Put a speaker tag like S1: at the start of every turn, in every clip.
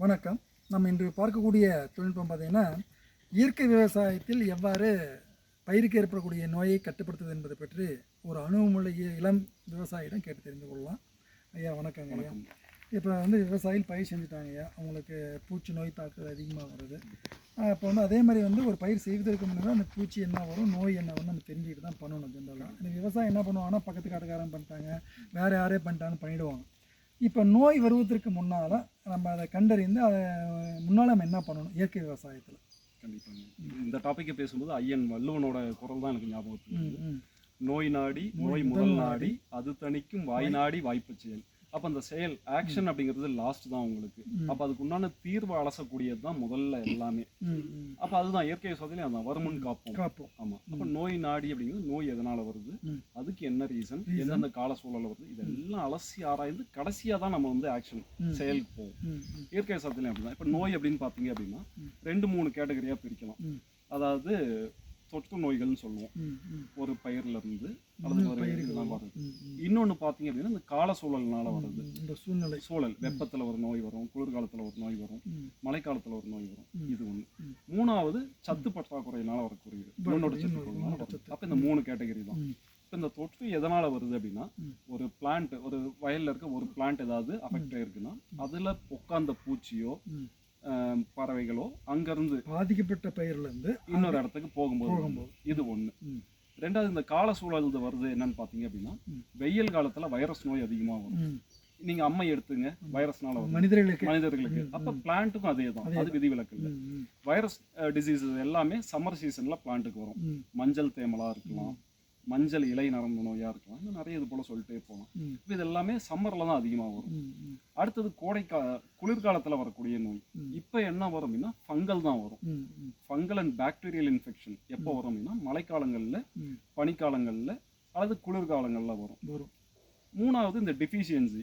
S1: வணக்கம். நம்ம இன்று பார்க்கக்கூடிய தொழில்நுட்பம் பார்த்தீங்கன்னா இயற்கை விவசாயத்தில் எவ்வாறு பயிருக்கு ஏற்படக்கூடிய நோயை கட்டுப்படுத்துவது என்பதை பற்றி ஒரு அனுபவமுள்ள இ- இளம் விவசாயியிடம் கேட்டு தெரிந்து கொள்ளலாம். ஐயா வணக்கங்க ஐயா. இப்போ வந்து விவசாயிகள் பயிர் செஞ்சுட்டாங்க ஐயா. அவங்களுக்கு பூச்சி நோய் தாக்குதல் அதிகமாக வருது. இப்போ வந்து அதே மாதிரி வந்து ஒரு பயிர் செய்வதற்கு முன்னாடி அந்த பூச்சி என்ன வரும் நோய் என்ன வரும் நம்ம தெரிஞ்சுக்கிட்டு தான் பண்ணணும் ஜென்ரலாக இந்த விவசாயம் என்ன பண்ணுவாங்கன்னா பக்கத்து காட்டுக்காரன் பண்ணிட்டாங்க வேறு யாரே பண்ணிட்டாங்கன்னு பண்ணிடுவாங்க. இப்போ நோய் வருவதற்கு முன்னால் நம்ம அதை கண்டறிந்து அதை முன்னால் நம்ம என்ன பண்ணணும்? இயற்கை விவசாயத்தில்.
S2: கண்டிப்பாங்க இந்த டாப்பிக்கை பேசும்போது ஐயன் வள்ளுவனோட குரல் தான் எனக்கு ஞாபகத்துக்கு வருது.
S1: ம்.
S2: நோய் நாடி நோய் முதல் நாடி அது தணிக்கும் வாய் நாடி வாய்ப்பு செயல். அப்ப அந்த செயல் ஆக்ஷன் அப்படிங்கிறது லாஸ்ட் தான் உங்களுக்கு. அப்ப அதுக்கு உண்டான தீர்வு அலசக்கூடியது தான் முதல்ல எல்லாமே. அப்ப அதுதான் இயற்கை விவசாயத்திலே அதான் வருமுன் காப்போம்.
S1: காப்போம்.
S2: ஆமா. அப்ப நோய் நாடி அப்படிங்கிறது நோய் எதனால வருது. அதுக்கு என்ன ரீசன் எந்தெந்த கால சூழல்ல வருது? இதெல்லாம் அலசி ஆராய்ந்து கடைசியா தான் நம்ம வந்து ஆக்ஷன்.
S1: செயலுக்கு
S2: போவோம். இயற்கை விவசாயத்துலையும் அப்படிதான். இப்போ நோய் அப்படின்னு பார்த்தீங்க அப்படின்னா ரெண்டு மூணு கேட்டகரியா பிரிக்கலாம். அதாவது தொற்று நோய்கள்னு சொல்லுவோம். ஒரு பயிர்ல இருந்து அல்லது ஒரு இதெல்லாம் வருது இன்னொன்னு பார்த்தீங்க அப்படின்னா இந்த கால சூழல்னால வருது.
S1: இந்த சூழ்நிலை.
S2: சூழல். வெப்பத்துல ஒரு நோய் வரும் குளிர்காலத்துல ஒரு நோய் வரும் மழைக்காலத்துல ஒரு நோய் வரும். இது ஒண்ணு.
S1: ம்.
S2: மூணாவது சத்து பற்றாக்குறையினால வருது
S1: சத்து.
S2: அப்ப இந்த மூணு கேட்டகரி தான். இப்போ இந்த தொற்று எதனால வருது அப்படின்னா. ஒரு பிளான்ட் ஒரு வயல்ல இருக்க ஒரு பிளான்ட் ஏதாவது அஃபெக்ட் ஆயிருக்குன்னா அதுல உட்கார்ந்த பூச்சியோ பறவைகளோ அங்கிருந்து
S1: பாதிக்கப்பட்ட பயிர்லேருந்து
S2: இன்னொரு இடத்துக்கு போகும்போது
S1: போகும்போது.
S2: இது ஒண்ணு.
S1: ம்.
S2: ரெண்டாவது இந்த கால சூழல் இது வருது என்னன்னு பாத்தீங்க அப்படின்னா. வெயில் காலத்துல வைரஸ் நோய் அதிகமா வரும்.
S1: ம்.
S2: நீங்க அம்மை எடுத்துங்க வைரஸ்னால வரும்.
S1: மனிதர்களுக்கு.
S2: மனிதர்களுக்கு. அப்ப பிளான்ட்டுக்கும் அதே தான். அது விதிவிலக்கு இல்லை. வைரஸ் டிசீஸ் எல்லாமே சம்மர் சீசன்ல பிளான்ட்டுக்கு வரும். மஞ்சள் தேமலா இருக்கலாம். மஞ்சள் இலை நரம்பு நோயா இருக்கலாம். இன்னும் நிறைய இது போல சொல்லிட்டே போகலாம் இப்போ இது எல்லாமே சம்மர்ல தான் அதிகமா வரும். அடுத்தது கோடைக்கா குளிர்காலத்துல வரக்கூடிய நோய். இப்போ என்ன வரும் அப்படின்னா ஃபங்கல் தான் வரும். ஃபங்கல் அண்ட் பாக்டீரியல் இன்ஃபெக்ஷன் எப்போ வரும் அப்படின்னா மழைக்காலங்கள்ல பனிக்காலங்கள்ல அல்லது குளிர்காலங்கள்ல வரும். மூணாவது இந்த டெஃபிஷியன்சி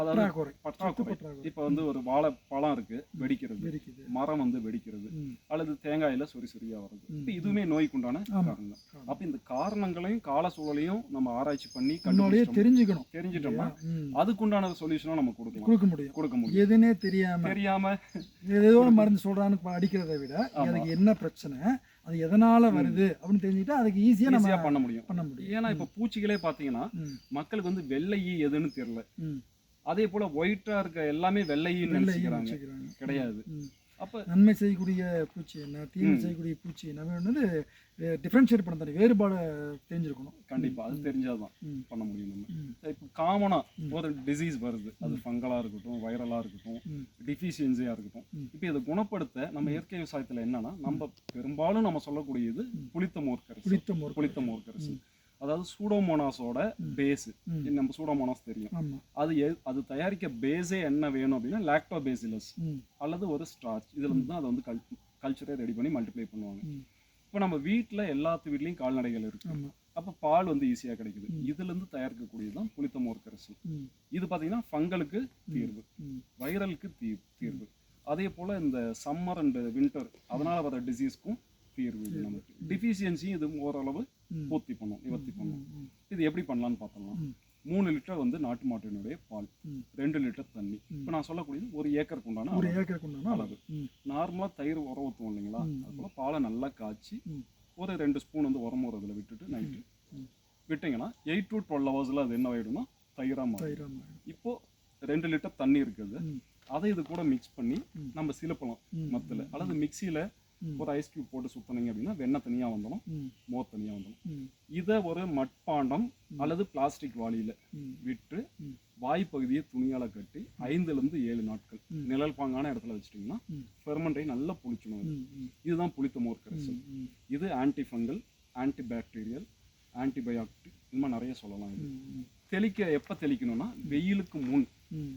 S2: அதாவது
S1: பற்றாக்குறை.
S2: இப்போ வந்து ஒரு வாழை பழம் இருக்கு வெடிக்கிறது. மரம் வந்து வெடிக்கிறது. அல்லது தேங்காயில சொறி சொறியா வருது. இப்போ இதுவுமே நோய்க்குண்டான. காரணம் அப்ப இந்த காரணங்களையும் கால சூழலையும் நம்ம ஆராய்ச்சி பண்ணி கண்டுபிடிச்சோம்
S1: தெரிஞ்சுக்கணும்.
S2: தெரிஞ்சிட்டோம்னா அதுக்குண்டான சொல்யூஷனும் நம்ம கொடுக்கலாம்.
S1: கொடுக்க முடியும்.
S2: கொடுக்க முடியும்.
S1: எதுனே தெரியாம.
S2: தெரியாம
S1: ஏதோ மருந்து சொல்றான்னு அடிக்கிறதை விட அதுக்கு என்ன பிரச்சனை? அது எதனால வருது அப்படின்னு தெரிஞ்சுக்கிட்டா அதுக்கு ஈஸியா நம்ம
S2: பண்ண முடியும்.
S1: பண்ண முடியும்.
S2: ஏன்னா இப்ப பூச்சிகளே பாத்தீங்கன்னா மக்களுக்கு வந்து வெள்ளையி எதுன்னு தெரியல. அதே போல ஒயிட்டா இருக்க எல்லாமே வெள்ளையின்னு
S1: வெள்ளையும்
S2: நினைச்சுக்கிறாங்க. கிடையாது. அப்ப
S1: நன்மை செய்யக்கூடிய பூச்சி என்ன தீமை செய்யக்கூடிய பூச்சி என்ன வந்து டிஃப்ரென்ஷியேட் பண்ண தெரியும் வேறுபாடு தெரிஞ்சிருக்கணும்.
S2: கண்டிப்பா அது தெரிஞ்சாதான். பண்ண முடியும் நம்ம. இப்போ காமனா ஒரு டிசீஸ் வருது. அது ஃபங்கலா இருக்கட்டும் வைரலா இருக்கட்டும்
S1: ம்.
S2: டிஃபிஷியன்சியா இருக்கட்டும். இப்போ இதை குணப்படுத்த நம்ம இயற்கை விவசாயத்துல என்னன்னா நம்ம பெரும்பாலும் நம்ம சொல்லக்கூடியது புளித்த மோர்க்கரசு.
S1: புளித்த மோர்
S2: புளித்த மோர்க்கரசு. அதாவது சூடோமோனாஸோட பேஸ். நம்ம சூடோமோனாஸ் தெரியும். அது அது தயாரிக்க பேஸே என்ன வேணும் அப்படின்னா லாக்டோபேசிலஸ் அல்லது ஒரு ஸ்டார்ச் இதுல இருந்து தான் அதை வந்து கல் கல்ச்சரை ரெடி பண்ணி மல்டிப்ளை பண்ணுவாங்க. இப்போ நம்ம வீட்ல எல்லாத்து வீட்லயும் கால்நடைகள் இருக்கு. அப்ப பால் வந்து ஈஸியா கிடைக்குது. இதுல இருந்து தயாரிக்கக்கூடியது தான் புளித்த மோர்க்கரசு இது பாத்தீங்கன்னா ஃபங்கலுக்கு தீர்வு. வைரலுக்கு தீ தீர்வு. அதே போல இந்த சம்மர் அண்ட் வின்டர் அதனால வர டிசீஸ்க்கும் தீர்வு இது நமக்கு டிஃபிஷியன்சியும் இது ஓரளவு. பூர்த்தி பண்ணும் நிவர்த்தி பண்ணும் இது எப்படி பண்ணலாம்னு பார்த்தோம்னா. மூணு லிட்டர் வந்து நாட்டு மாட்டினுடைய பால். ரெண்டு லிட்டர் தண்ணி இப்போ நான் சொல்லக்கூடியது ஒரு ஏக்கருக்கு உண்டான
S1: ஒரு. ஏக்கருக்கு உண்டான அளவு ம்
S2: நார்மலா தயிர் உரம் ஊற்றுவோம் இல்லைங்களா
S1: ம்.
S2: அது போல நல்லா காய்ச்சி. ஒரு ரெண்டு ஸ்பூன் வந்து உரம் ஒரு இதில் விட்டுட்டு நைட்டு. விட்டீங்கன்னா எயிட் டு டுவெல் ஹவர்ஸில் அது என்ன ஆயிடும்னா தயிரா மாறும்
S1: தயிராம
S2: இப்போ ரெண்டு லிட்டர் தண்ணி இருக்குது அதை இது கூட மிக்ஸ் பண்ணி. நம்ம சிலப்பலாம். மத்தில் அல்லது மிக்சியில். ஒரு ஐஸ் கியூப் போட்டு சுத்தினீங்க அப்படின்னா வெண்ணெய் தனியாக வந்துடும் மோர் தனியாக வந்துடும் இதை ஒரு மட்பாண்டம் அல்லது பிளாஸ்டிக் வாளியில் விட்டு. வாய்ப்பகுதியை துணியால கட்டி ஐந்துலேருந்து ஏழு நாட்கள். நிழல் பாங்கான இடத்துல வச்சிட்டிங்கன்னா. ஃபெர்மெண்டை நல்லா புளிச்சிடும் இதுதான் புளித்த மோர் கரைசல். இது anti fungal anti bacterial antibiotic இன்னும் நிறைய சொல்லலாம் இது. தெளிக்க எப்போ தெளிக்கணும்னா வெயிலுக்கு முன்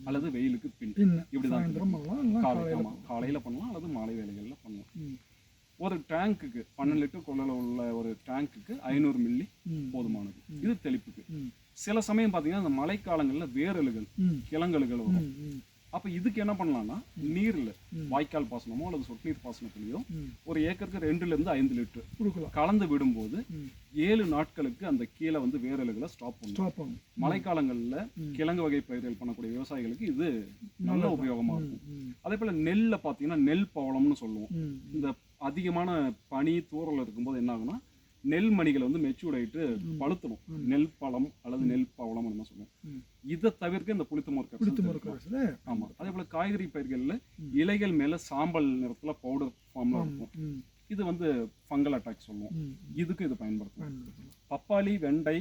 S2: அல்லது வெயிலுக்கு பின். இப்படிதான்
S1: காலையில
S2: பண்ணலாம். அல்லது மாலை வேலைகள்ல பண்ணலாம். ஒரு டேங்க்குக்கு பன்னெண்டு லிட்டர் கொள்ளல உள்ள ஒரு டேங்க்குக்கு ஐநூறு மில்லி போதுமானது. இது தெளிப்புக்கு. சில சமயம் பார்த்தீங்கன்னா இந்த மழைக்காலங்களில் வேரலுகள்
S1: ம்.
S2: கிளங்கலுகள் வரும். அப்ப இதுக்கு என்ன பண்ணலாம்னா நீர்ல. வாய்க்கால் பாசனமோ அல்லது சொட்டு நீர் பாசனத்திலயோ ஒரு ஏக்கருக்கு ரெண்டுல இருந்து ஐந்து லிட்டர்
S1: கொடுக்கலாம்.
S2: கலந்து விடும்போது ஏழு நாட்களுக்கு அந்த கீழே வந்து வேரலுகளை ஸ்டாப் பண்ணும். மழைக்காலங்கள்ல. கிழங்கு வகை பயிர்கள் பண்ணக்கூடிய விவசாயிகளுக்கு இது நல்ல
S1: நல்லது.
S2: உபயோகமா
S1: ம்
S2: இருக்கும் அதே போல நெல்ல பாத்தீங்கன்னா நெல் பவளம்னு சொல்லுவோம். இந்த அதிகமான பனி தூறல் இருக்கும்போது என்ன ஆகும்னா நெல் மணிகளை வந்து மெச்சூர்ட் ஆயிட்டு பழுத்தணும். நெல் பழம் அல்லது நெல் பவளம் நம்ம சொல்லுவோம். இதை தவிர்க்க இந்த புளித்த
S1: பிடித்து
S2: மோர்
S1: மறுக்கிறதுல
S2: ஆமா. அதே போல காய்கறி பயிர்கள்ல. இலைகள் மேல சாம்பல் நிறத்துல பவுடர் ஃபார்ம்ல இருக்கும். இது வந்து ஃபங்கல் அட்டாக் சொல்லுவோம். இதுக்கு இது பயன்படுத்தும் பப்பாளி வெண்டை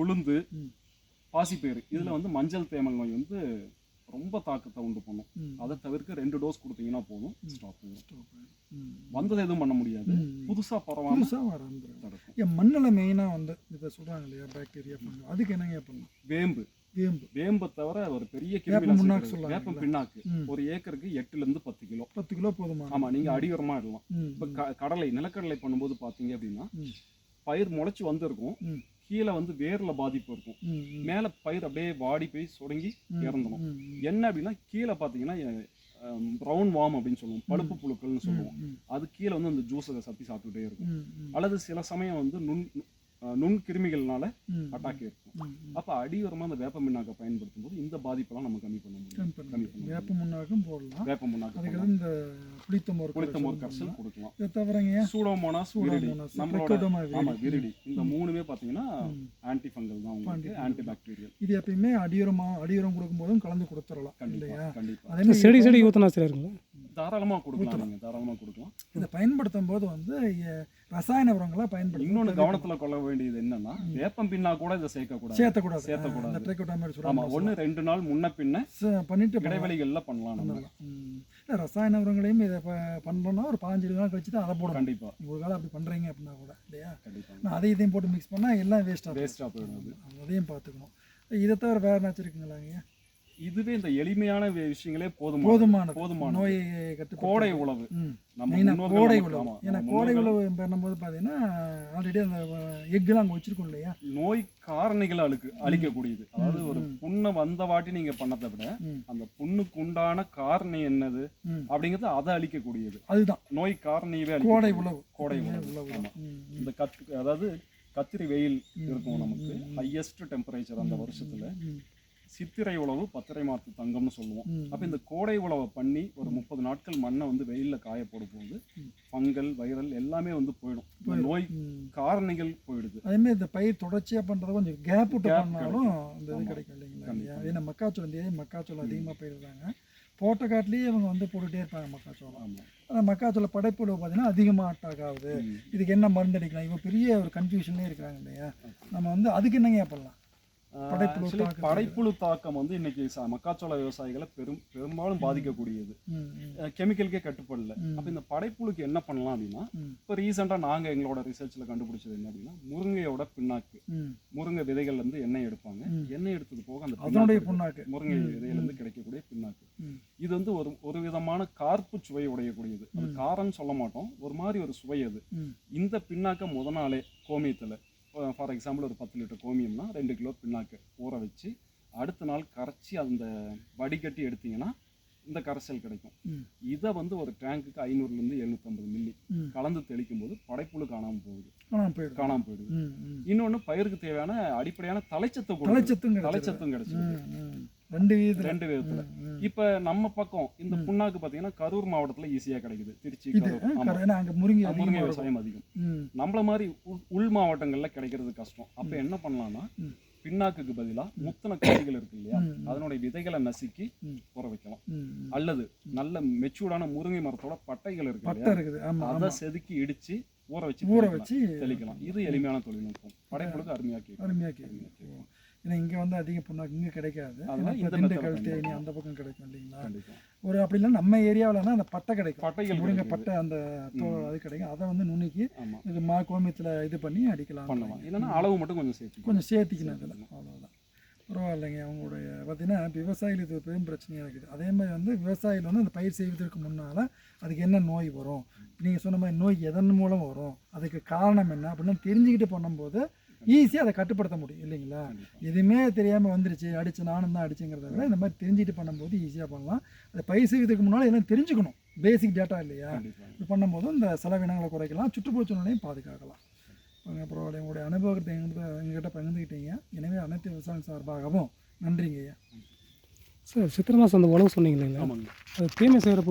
S2: உளுந்து. பாசிப்பயிறு. இதுல வந்து மஞ்சள் தேமல் நோய் வந்து ரொம்ப தாக்கத்தை உண்டு பண்ணும். அதை தவிர்க்க ரெண்டு டோஸ் கொடுத்தீங்கன்னா போதும். ஸ்டாப் வந்தது எதுவும் பண்ண முடியாது.
S1: ம்.
S2: புதுசா பரவாம
S1: புதுசாக
S2: தடுக்கும்.
S1: ஏன் மண்ணில் மெயினாக வந்து இப்போ சொல்கிறாங்க இல்லையா பாக்டீரியா பண்ணு அதுக்கு என்னங்க பண்ணலாம்
S2: வேம்பு.
S1: வேம்பு.
S2: வேம்பை தவிர ஒரு பெரிய கிருமி
S1: முன்னாக்கு. சொல்லுவாங்க
S2: வேப்பம் பிண்ணாக்கு
S1: ம்.
S2: ஒரு ஏக்கருக்கு எட்டுல இருந்து பத்து கிலோ.
S1: பத்து கிலோ போதுமா?
S2: ஆமா நீங்க அடியுரமா இடலாம் இப்ப கடலை நிலக்கடலை பண்ணும்போது பாத்தீங்க அப்படின்னா பயிர் முளைச்சு வந்திருக்கும். கீழே வந்து வேர்ல பாதிப்பு இருக்கும். மேல பயிர் அப்படியே வாடி போய் சுடங்கி இறந்துடும் என்ன அப்படின்னா கீழே பாத்தீங்கன்னா ப்ரௌன் வாம் அப்படின்னு சொல்லுவோம். பழுப்பு புழுக்கள்னு சொல்லுவோம். அது கீழே வந்து அந்த ஜூஸை சத்தி சாப்பிட்டுட்டே இருக்கும். அல்லது சில சமயம் வந்து நுண் நுண் கிருமிகள்னால அட்டாக் இருக்கும். அப்ப அடியுரமா அந்த வேப்ப மின்னாக்க பயன்படுத்தும் போது இந்த பாதிப்பெல்லாம் நம்ம கம்மி பண்ண முடியும்.
S1: கம்மி பண்ண வேப்ப முன்னாக்கும் போடலாம்.
S2: வேப்ப முன்னாக்கு
S1: அதுக்கு. இந்த புளித்த மோர்
S2: புளித்த மோர் கரைசல் கொடுக்கலாம்.
S1: இதை தவிரங்க
S2: சூடோமோனாஸ் விரிடி. நம்மளோட
S1: ட்ரைக்கோடர்மா
S2: ஆமா
S1: விரிடி.
S2: இந்த மூணுமே பாத்தீங்கன்னா
S1: ம்.
S2: ஆன்டி ஃபங்கல் தான் உங்களுக்கு ஆன்டி பாக்டீரியல்
S1: இது எப்பயுமே அடியுரமா அடியுரம் கொடுக்கும்போதும் கலந்து கொடுத்துடலாம்
S2: கண்டிப்பா
S1: இல்லையா?
S2: கண்டிப்பா.
S1: அதே மாதிரி
S3: செடி செடி ஊற்றினா சரி இருக்குங்களா
S2: தாராளமா கொடுக்கலாம் நீங்க தாராளமா கொடுக்கலாம்.
S1: இதை பயன்படுத்தும் போது வந்து ரசாயன உரங்களா பயன்படுத்தணும்
S2: இன்னொன்னு கவனத்துல கொள்ள வேண்டியது என்னன்னா வேப்பம் பின்னா கூட இதை சேர்க்க கூடாது
S1: சேர்த்தக்கூடாது.
S2: சேர்த்தக்கூடாது.
S1: இந்த ட்ரைக்கோடர்மா
S2: ஆமா
S1: சொல்றாங்க
S2: ஒண்ணு ரெண்டு நாள் முன்ன பின்ன
S1: பண்ணிட்டு.
S2: இடைவெளிகள்ல பண்ணலாம் நம்ம.
S1: ரசாயன உரங்களையும் இதை ப- பண்றோம்னா ஒரு இருபது நாள் கழிச்சு தான் அதை போடணும்.
S2: கண்டிப்பா.
S1: ஒரு காலம் அப்படி பண்றீங்க அப்படின்னா கூட இல்லையா? நான் அதை இதையும் போட்டு மிக்ஸ் பண்ணா எல்லாம் வேஸ்ட் ஆகும்
S2: வேஸ்டா போயிடும் அது.
S1: அதையும் பார்த்துக்கணும். இதை தவிர வேற என்னாச்சும் இருக்குங்களாங்க
S2: இதுவே இந்த எளிமையான விஷயங்களே போதும்
S1: போதுமானது.
S2: போதுமானது.
S1: நோயை கட்டுப்படுத்த
S2: கோடை உழவு. நம்ம
S1: கோடை உழவு. ஏன்னா கோடை உழவு பண்ணும்போது பார்த்தீங்கன்னா ஆல்ரெடி அந்த எக்லாம் அங்கே வச்சிருக்கோம் இல்லையா?
S2: நோய் காரணிகளை அழுக்கு அழிக்கக்கூடியது. அதாவது ஒரு. புண்ணை வந்த வாட்டி நீங்க பண்ணதை விட அந்த புண்ணுக்கு உண்டான காரணி என்னது? அப்படிங்கிறது அதை அழிக்கக்கூடியது.
S1: அதுதான்.
S2: நோய் காரணியவே
S1: கோடை. உழவு.
S2: கோடை உழவு. இந்த கத் அதாவது கத்திரி வெயில் இருக்கும் நமக்கு. ஹையஸ்ட் டெம்பரேச்சர் அந்த வருஷத்துல. சித்திரை உழவு பத்திரை மாத்து தங்கம்னு சொல்லுவோம். அப்ப இந்த கோடை உழவை பண்ணி ஒரு முப்பது நாட்கள் மண்ணை வந்து வெயில்ல காய போடும் போது ஃபங்கல் வைரல் எல்லாமே வந்து போயிடும். நோய். காரணிகள் போயிடுது.
S1: அதே மாதிரி இந்த பயிர் தொடர்ச்சியா பண்றது கொஞ்சம் கேப் விட்டு பண்ணாலும் இந்த இது. கிடைக்கும் இல்லைங்களா? ஏன்னா மக்காச்சோளம் இந்த ஏரியா மக்காச்சோளம் அதிகமாக பயிரிடுறாங்க. போட்ட காட்டிலேயே இவங்க வந்து போட்டுட்டே இருப்பாங்க மக்காச்சோளம். அந்த மக்காச்சோள படைப்புல பார்த்தீங்கன்னா அதிகமாக அட்டாக் ஆகுது. இதுக்கு என்ன மருந்து அடிக்கலாம்? இவங்க பெரிய ஒரு கன்ஃபியூஷன்லேயே இருக்கிறாங்க இல்லையா? நம்ம வந்து அதுக்கு என்னங்க பண்ணலாம்? தாக்கத்துக்கு.
S2: படைப்புழு தாக்கம் வந்து இன்னைக்கு மக்காச்சோள விவசாயிகளை பெரும் பெரும்பாலும் பாதிக்கக்கூடியது. கெமிக்கலுக்கே கட்டுப்படல. அப்ப இந்த படைப்புழுக்கு என்ன பண்ணலாம் அப்படின்னா இப்போ ரீசெண்டா நாங்க எங்களோட ரிசர்ச்ல கண்டுபிடிச்சது என்ன அப்படின்னா முருங்கையோட பின்னாக்கு. முருங்கை விதைகள்ல இருந்து எண்ணெய் எடுப்பாங்க. எண்ணெய் எடுத்தது போக அந்த
S1: அதனுடைய
S2: இருக்கு. முருங்கை
S1: ம்,
S2: விதையில இருந்து கிடைக்கக்கூடிய பின்னாக்கு. இது வந்து ஒரு ஒரு விதமான கார்ப்பு சுவை உடையக்கூடியது. அது. காரம்னு சொல்ல மாட்டோம். ஒரு மாதிரி ஒரு சுவை அது. இந்த பின்னாக்க முத நாளே கோமியத்துல. ஃபார் எக்ஸாம்பிள் ஒரு பத்து லிட்டர் கோமியம்னா ரெண்டு கிலோ பின்னாக்கு ஊற வச்சு அடுத்த நாள் கரைச்சி அந்த வடிகட்டி எடுத்தீங்கன்னா இந்த கரைசல் கிடைக்கும். இதை வந்து ஒரு டேங்குக்கு ஐநூறுலேருந்து எழுநூற்றம்பது மில்லி கலந்து தெளிக்கும் போது படைப்புழு காணாமல் போகுது. காணாமல் போயிடுது. இன்னொன்று பயிருக்கு தேவையான அடிப்படையான தலைச்சத்து.
S1: தலைச்சத்தும்.
S2: தலைச்சத்தும்
S1: ரெண்டு விதத்துல.
S2: ரெண்டு விதத்துல. இப்ப நம்ம பக்கம் இந்த புண்ணாக்கு பாத்தீங்கன்னா கரூர் மாவட்டத்துல ஈஸியா கிடைக்குது. திருச்சி
S1: அங்க முருங்கை
S2: விவசாயம் அதிகம். நம்மள மாதிரி உள்- மாவட்டங்கள்ல கிடைக்கிறது கஷ்டம். அப்ப என்ன பண்ணலாம்னா. பின்னாக்குக்கு பதிலா முத்தன காய்கள் இருக்கு இல்லையா. அதனுடைய விதைகளை நசுக்கி. ஊற வைக்கலாம். அல்லது நல்ல மெச்சூர்டான முருங்கை மரத்தோட பட்டைகள் இருக்கு அதை செதுக்கி இடிச்சு ஊற வச்சு
S1: ஊற. வச்சு
S2: தெளிக்கலாம். இது எளிமையான தொழில்நுட்பம். படைப்புழுக்கு அருமையா கேட்கும்
S1: அருமையாக கேட்கும் ஏன்னா இங்கே வந்து அதிக புண்ணாக்கு இங்கே கிடைக்காது. திண்டுக்கல் தேனி. அந்த பக்கம் கிடைக்கும் இல்லைங்களா? ஒரு அப்படி இல்லை நம்ம ஏரியாவில்னா அந்த பட்டை கிடைக்கும்.
S2: பட்டைகள்
S1: முருங்கை. பட்டை அந்த தோல் அது கிடைக்கும். அதை வந்து நுணுக்கி இது மா கோமியத்தில் இது பண்ணி அடிக்கலாம்.
S2: பண்ணலாம். இல்லைன்னா அளவு மட்டும் கொஞ்சம் சேர்த்து
S1: கொஞ்சம் சேர்த்திக்கணும் இதில். அவ்வளோதான் பரவாயில்லைங்க. அவங்களுடைய பார்த்தீங்கன்னா விவசாயிகள் இது பெரும் பிரச்சனையாக இருக்குது. அதே மாதிரி வந்து விவசாயிகள் வந்து அந்த பயிர் செய்வதற்கு முன்னால் அதுக்கு என்ன நோய் வரும்? நீங்கள் சொன்ன மாதிரி நோய் எதன் மூலம் வரும்? அதுக்கு காரணம் என்ன? அப்படின்னு தெரிஞ்சுக்கிட்டு பண்ணும்போது ஈஸியாக அதை கட்டுப்படுத்த முடியும் இல்லைங்களா. எதுவுமே தெரியாமல் வந்துருச்சு அடிச்சு நானும் தான் அடிச்சுங்கிறத விட இந்த மாதிரி தெரிஞ்சுட்டு பண்ணும்போது ஈஸியாக பண்ணலாம். அதை பயிர் செய்வதற்கு முன்னால் எல்லாம் தெரிஞ்சுக்கணும். பேசிக் டேட்டா இல்லையா. இது பண்ணும்போது இந்த செலவினங்களை குறைக்கலாம் சுற்றுப்புற சூழ்நிலையும் பாதுகாக்கலாம் அப்புறம் உங்களுடைய அனுபவத்தை எங்கிட்ட எங்ககிட்ட பகிர்ந்துக்கிட்டீங்க. எனவே அனைத்து விவசாயம் சார்பாகவும் நன்றிங்க ஐயா
S3: சார் சித்திரை மாதம் அந்த உழவு சொன்னீங்க இல்லைங்களா?
S2: ஆமாங்க.
S3: அது தீமை செய்கிற